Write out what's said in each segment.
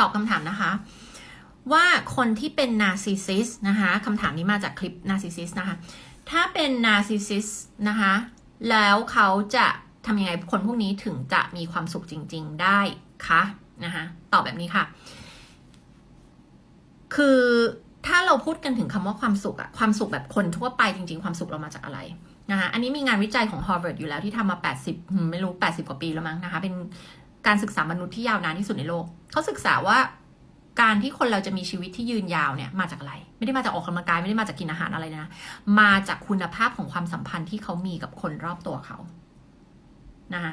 ตอบคำถามนะคะ ว่าคนที่เป็นนาร์ซิสซิสนะคะคำถามนี้มาจากคลิปนาร์ซิสซิสนะคะ ถ้าเป็นนาร์ซิสซิสนะคะ แล้วเขาจะทำยังไงคนพวกนี้ถึงจะมีความสุขจริง ๆ ได้คะนะคะตอบแบบนี้ค่ะ คือถ้าเราพูดกันถึงคำว่าความสุขอะความสุขแบบคนทั่วไปจริง ๆ ความสุขเรามาจากอะไรนะคะอันนี้มีงานวิจัยของ Harvard อยู่แล้วที่ทำมา 80 ไม่รู้ 80 กว่าปีแล้วมั้งนะคะ เป็น การศึกษามนุษย์ที่ยาวนานที่สุดในโลก เขาศึกษาว่าการที่คนเราจะมีชีวิตที่ยืนยาวเนี่ยมาจากอะไร ไม่ได้มาจากออกกำลังกายไม่ได้มาจากกินอาหารอะไรนะ มาจากคุณภาพของความสัมพันธ์ที่เขามีกับคนรอบตัวเขานะคะ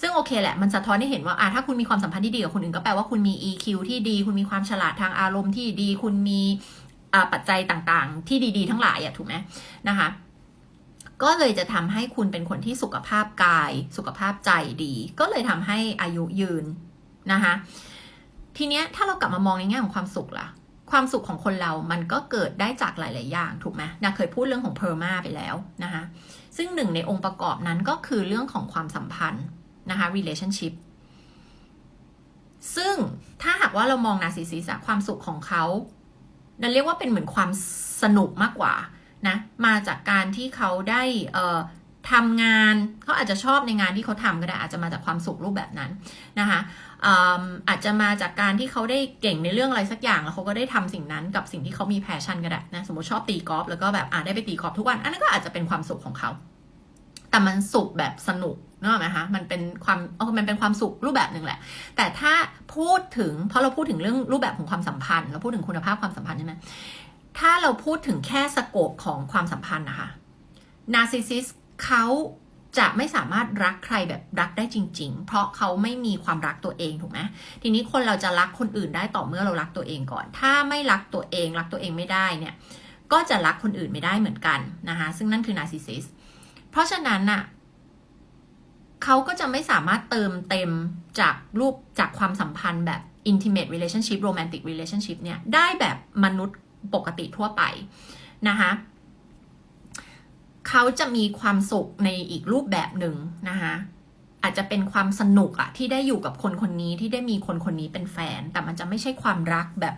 ซึ่งโอเคแหละมันสะท้อนให้เห็นว่าอะถ้าคุณมีความสัมพันธ์ที่ดีกับคนอื่นก็แปลว่าคุณมี EQ ที่ดี คุณมีความฉลาดทางอารมณ์ที่ดี คุณมีปัจจัยต่างๆ ที่ดีๆ ทั้งหลายอะถูกไหมนะคะ ก็เลยจะทำให้คุณเป็นคนที่สุขภาพกาย สุขภาพใจดี ก็เลยทำให้อายุยืนนะคะทีเนี้ยถ้าเรากลับมามองในแง่ของความสุขล่ะ ความสุขของคนเรามันก็เกิดได้จากหลาย ๆ อย่างถูกไหมนาเคยพูดเรื่องของเพอร์มาไปแล้วนะคะซึ่งหนึ่งในองค์ประกอบนั้นก็คือเรื่องของความสัมพันธ์นะคะ relationship ซึ่งถ้าหากว่าเรามองนาซิซิสความสุขของเขาเราเรียกว่าเป็นเหมือนความสนุกมากกว่า นะมาจากการที่เขาได้เทำงานเขาอาจจะชอบในงานที่เขาทำก็ได้อาจจะมาจากความสุขรูปแบบนั้นนะคะอาจจะมาจากการที่เขาได้เก่งในเรื่องอะไรสักอย่างแล้วเขาก็ได้ทำสิ่งนั้นกับสิ่งที่เขามีแพชชั่นก็ได้นะสมมติชอบตีกอล์ฟแล้วก็แบบอ่าได้ไปตีกอล์ฟทุกวัน อันนั้นก็อาจจะเป็นความสุขของเขา แต่มันสุขแบบสนุกนึกออกไหมคะมันเป็นความเออมันเป็นความสุขรูปแบบหนึ่งแหละ แต่ถ้าพูดถึงเพราะเราพูดถึงเรื่องรูปแบบของความสัมพันธ์เราพูดถึงคุณภาพความสัมพันธ์ใช่ไหม ถ้าเราพูดถึงแค่สโกปของความสัมพันธ์นะคะนาร์ซิสซิสเขาจะไม่สามารถรักใครแบบรักได้จริง ๆ เพราะเขาไม่มีความรักตัวเองถูกไหมทีนี้คนเราจะรักคนอื่นได้ต่อเมื่อเรารักตัวเองก่อน ถ้าไม่รักตัวเองรักตัวเองไม่ได้เนี่ย ก็จะรักคนอื่นไม่ได้เหมือนกันนะคะ ซึ่งนั่นคือนาร์ซิสซิส เพราะฉะนั้นน่ะเขาก็จะไม่สามารถเติมเต็มจากรูปจากความสัมพันธ์แบบ intimate relationship romantic relationship เนี่ย ได้แบบมนุษย์ ปกติทั่วไปนะคะเขาจะมีความสุขในอีกรูปแบบหนึ่งนะคะอาจจะเป็นความสนุกอะที่ได้อยู่กับคนคนนี้ที่ได้มีคนคนนี้เป็นแฟน แต่มันจะไม่ใช่ความรักแบบ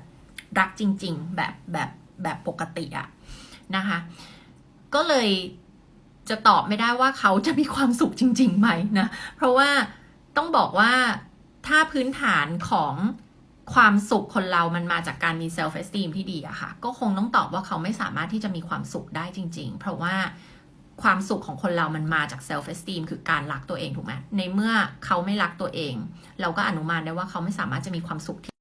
รักจริง ๆ แบบแบบแบบปกติอะนะคะ ก็เลยจะตอบไม่ได้ว่าเขาจะมีความสุขจริงๆไหมนะ เพราะว่าต้องบอกว่าถ้าพื้นฐานของ ความสุขคนเรามันมาจากการมีเซลฟ์เอสติมที่ดีอะค่ะ ก็คงต้องตอบว่าเขาไม่สามารถที่จะมีความสุขได้จริง ๆ เพราะว่าความสุขของคนเรามันมาจากเซลฟ์เอสติมคือการรักตัวเองถูกไหมในเมื่อเขาไม่รักตัวเอง เราก็อนุมานได้ว่าเขาไม่สามารถจะมีความสุขที่